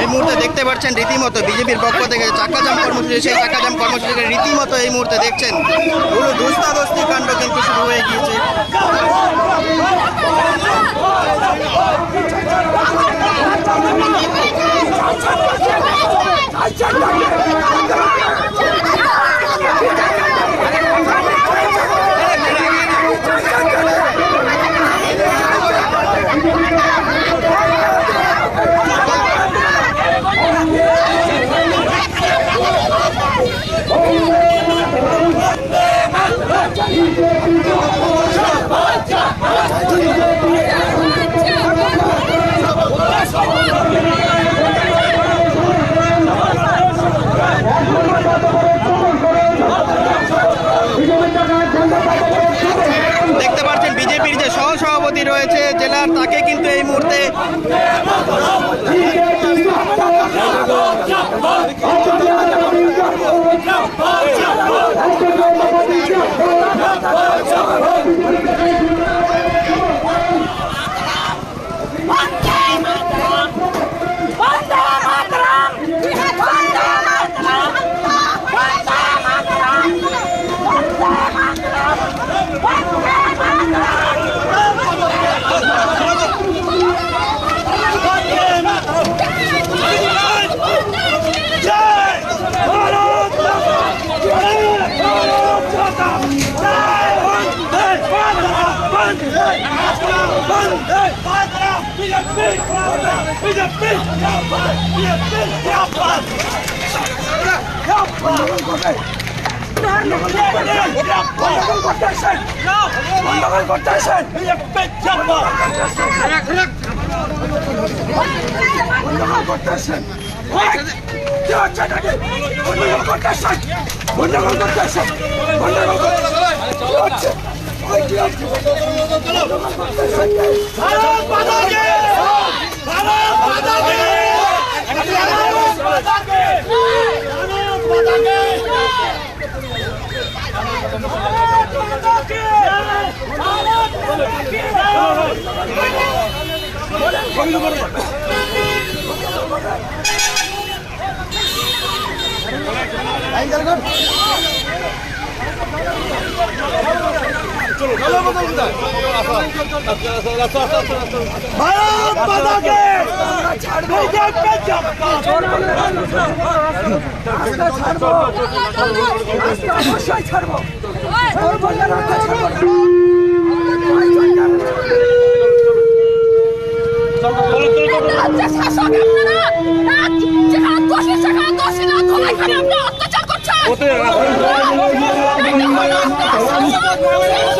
এই মুহূর্তে দেখতে পাচ্ছেন রীতিমতো বিজেপির পক্ষ থেকে চাক্কা জাম কর্মসূচি সেই চাক্কা জাম কর্মসূচিকে রীতিমতো এই মুহূর্তে দেখছেন পুরো দুস্তাদস্তি কাণ্ড কিন্তু শুরু হয়ে গিয়েছে সহসভাপতি রয়েছে জেলার তাকে কিন্তু এই মুহূর্তে রাজ্যের শাসক আপনারা রাজ যেখানে দোষী সেখানে দোষী না ধোলাই করে আপনারা অত্যাচার করছেন এই দেখুন আপনারা শাসক, সরকারের পুলিশ আপনারা। সরকারের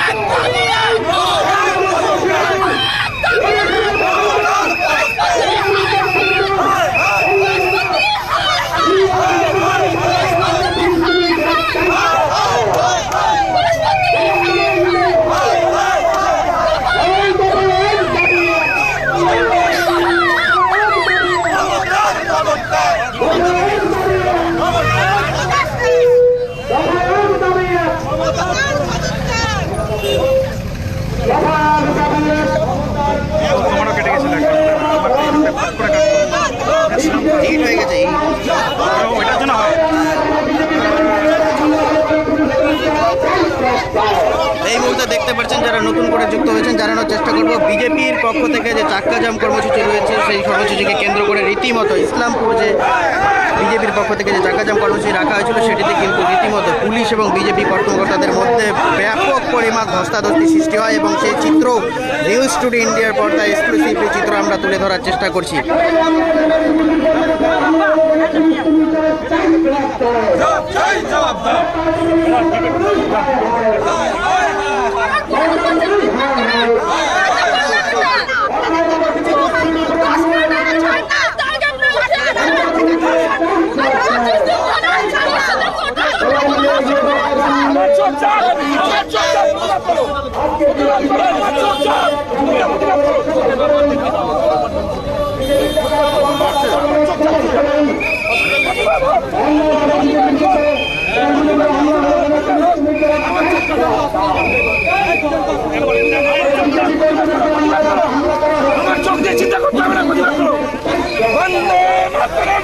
দেখতে পাচ্ছেন যারা নতুন করে যুক্ত হয়েছেন জানানোর চেষ্টা করব বিজেপির পক্ষ থেকে যে চাক্কা জাম কর্মসূচি রয়েছে সেই কর্মসূচিকে কেন্দ্র করে রীতিমতো ইসলামপুর যে বিজেপির পক্ষ থেকে যে চাক্কা জাম কর্মসূচি রাখা হয়েছিল সেটিতে কিন্তু রীতিমতো পুলিশ এবং বিজেপি কর্মকর্তাদের মধ্যে ব্যাপক পরিমাণ ধস্তাধস্তি সৃষ্টি হয় এবং সেই চিত্র নিউজ টুডে ইন্ডিয়ার পর্দায় এক্সক্লুসিভ চিত্র আমরা তুলে ধরার চেষ্টা করছি আমার চিন্তা করতে হবে না বন্দে মাতরম।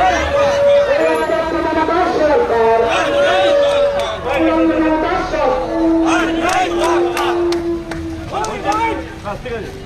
这个人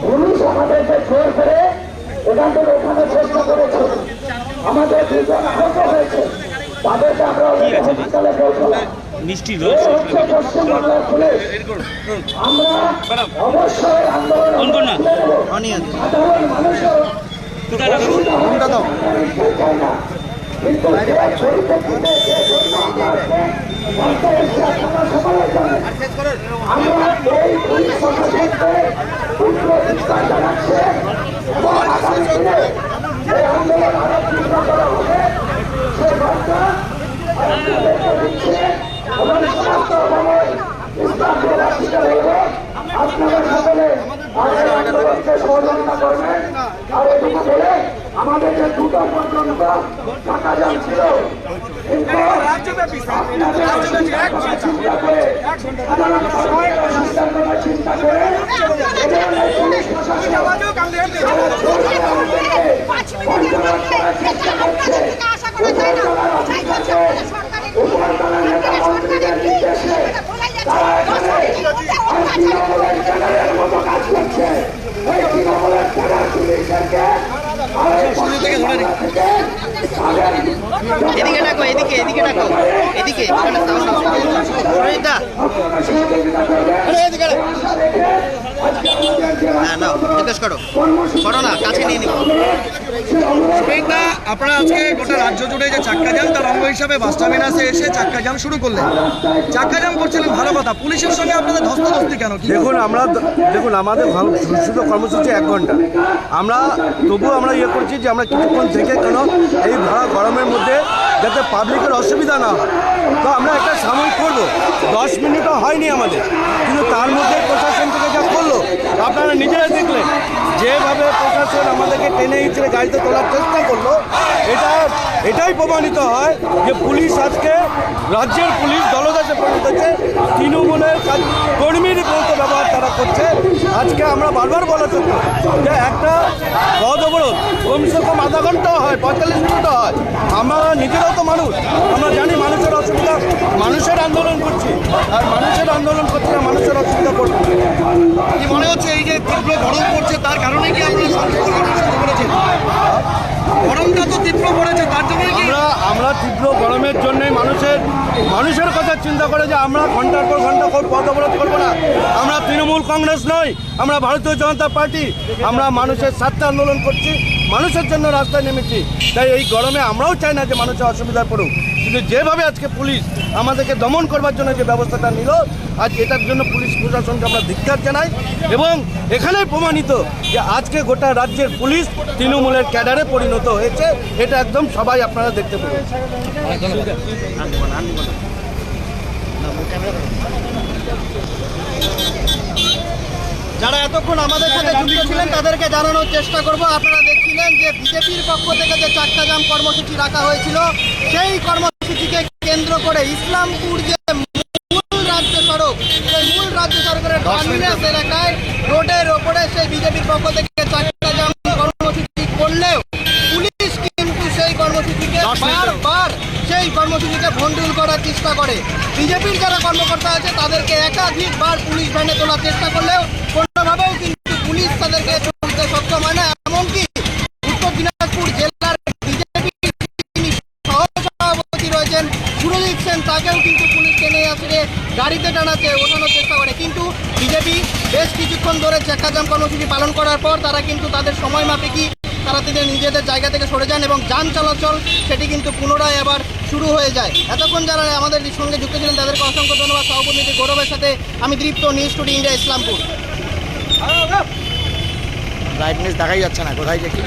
পুলিশ আমাদেরকে জোর করে এখান থেকে ওখানে চেষ্টা করেছে আমাদের দুজন আহত হয়েছে। তাদেরকে আমরা হসপিটালে পৌঁছলাম পুলিশ আমরা অবশ্যই আন্দোলন সাধারণ মানুষের দাও। আমরা এই হইব আপনারা সকলে আমাদের আন্দোলনকে সহযোগিতা করবেন আর এটুকু বলে আমাদের যে দুটো পর্যন্ত টাকা যাচ্ছিল চিন্তা করে সাধারণ চিন্তা করে পুলিশ প্রশাসন উপরতলার নেতা মন্ত্রীদের নির্দেশে তারা এখানে তৃণমূলের ক্যাডারের মতো কাজ করছে এই তৃণমূলের ক্যাডার পুলিশদেরকে পশ্চিমবাংলা থেকে তাদের এদিকে ডাকো এদিকে এদিকে ডাকো। এদিকে সাউন্ড হ্যাঁ নাও জিজ্ঞেস করো। করো না কাছে নিয়ে নিবো। আপনারা আজকে গোটা রাজ্য জুড়ে যে চাক্কা জাম তার অঙ্গ হিসাবে বাস টার্মিনাসে এসে চাক্কা জাম শুরু করলেন। চাক্কা জাম করছিলেন ভালো কথা পুলিশের সঙ্গে আপনাদের ধস্তাধস্তি কেন? দেখুন আমরা দেখুন আমাদের ভালো ঘোষিত কর্মসূচি এক ঘণ্টা। আমরা তবুও আমরা ইয়ে করছি যে আমরা কিছুক্ষণ থেকে কেন এই ভরা গরমের মধ্যে যাতে পাবলিকের অসুবিধা না হয়। তো আমরা একটা সাময়িক করব। দশ মিনিটও হয়নি আমাদের। কিন্তু তার মধ্যে প্রশাসন থেকে যা করল আপনারা নিজেরা দেখলেন। যেভাবে প্রশাসন আমাদেরকে টেনে হিচড়ে গাড়িতে তোলার চেষ্টা করল এটা এটাই প্রমাণিত হয় যে পুলিশ আজকে রাজ্যের পুলিশ দলদাসে পরিণত হচ্ছে। তৃণমূলের কর্মীর মতো ব্যবহার তারা করছে। আজকে আমরা বারবার বলা সত্ত্বেও যে একটা পদ অবরোধ কমসে কম আধা ঘন্টাও হয়, পঁয়তাল্লিশ মিনিটও হয়। আমরা নিজেরাও তো মানুষ, আমরা জানি মানুষের অসুবিধা, মানুষের আন্দোলন করছি। আর মানুষের আন্দোলন করছি না, মানুষের অসুবিধা করব কি মনে হচ্ছে এই যে তীব্র গরম পড়ছে, তার কারণে কি আপনারা তীব্র পড়েছে জন্য আমরা তীব্র গরমের জন্যই মানুষের মানুষের কথা চিন্তা করে যে আমরা ঘণ্টার পর ঘণ্টা পথ অবরোধ করব না। আমরা তৃণমূল কংগ্রেস নয় আমরা ভারতীয় জনতা পার্টি। আমরা মানুষের স্বার্থে আন্দোলন করছি মানুষের জন্য রাস্তায় নেমেছি। তাই এই গরমে আমরাও চাই না যে মানুষের অসুবিধায় পড়ুক। কিন্তু যেভাবে আজকে পুলিশ আমাদেরকে দমন করবার জন্য যে ব্যবস্থাটা নিল, আজ এটার জন্য পুলিশ প্রশাসনকে আমরা ধিক্কার জানাই এবং এখানেই প্রমাণিত যে আজকে গোটা রাজ্যের পুলিশ তৃণমূলের ক্যাডারে পরিণত হয়েছে। এটা একদম সবাই আপনারা দেখতে পেলেন। যারা এতক্ষণ আমাদের সাথে যুক্ত ছিলেন তাদেরকে জানানোর চেষ্টা করব। আপনারা দেখছিলেন যে বিজেপির পক্ষ থেকে যে চাক্কা জাম কর্মসূচি রাখা হয়েছিল সেই কর্মসূচিকে কেন্দ্র করে ইসলামপুর যে মূল রাজ্য সড়ক সেই মূল রাজ্য সড়কের টার্মিনাস এলাকায় রোডের ওপরে সেই বিজেপির পক্ষ থেকে সেই কর্মসূচিকে ভণ্ডুল করার চেষ্টা করে। বিজেপির যারা কর্মকর্তা আছে, তাদেরকে একাধিকবার পুলিশ ভ্যানে তোলার চেষ্টা করলেও কোনোভাবেও কিন্তু পুলিশ তাদেরকে তুলতে সক্ষম হয় না। এমনকি উত্তর দিনাজপুর জেলার বিজেপি যিনি সহসভাপতি রয়েছেন, সুরজিৎ সেন, তাকেও কিন্তু পুলিশ টেনে আসলে গাড়িতে টানাতে ওঠানোর চেষ্টা করে। কিন্তু বিজেপি বেশ কিছুক্ষণ ধরে চেক্কাজাম কর্মসূচি পালন করার পর তারা কিন্তু তাদের সময় মাফিকই তারা তাদের নিজেদের জায়গা থেকে সরে যান এবং যান চলাচল সেটি কিন্তু পুনরায় আবার শুরু হয়ে যায়। এতক্ষণ যারা আমাদের সঙ্গে যুক্ত ছিলেন তাদেরকে অসংখ্য ধন্যবাদ। সহকর্মীদের গৌরবের সাথে আমি Dripta news today India Islampur. Brightness দেখাই যাচ্ছে না কোথায় যে কি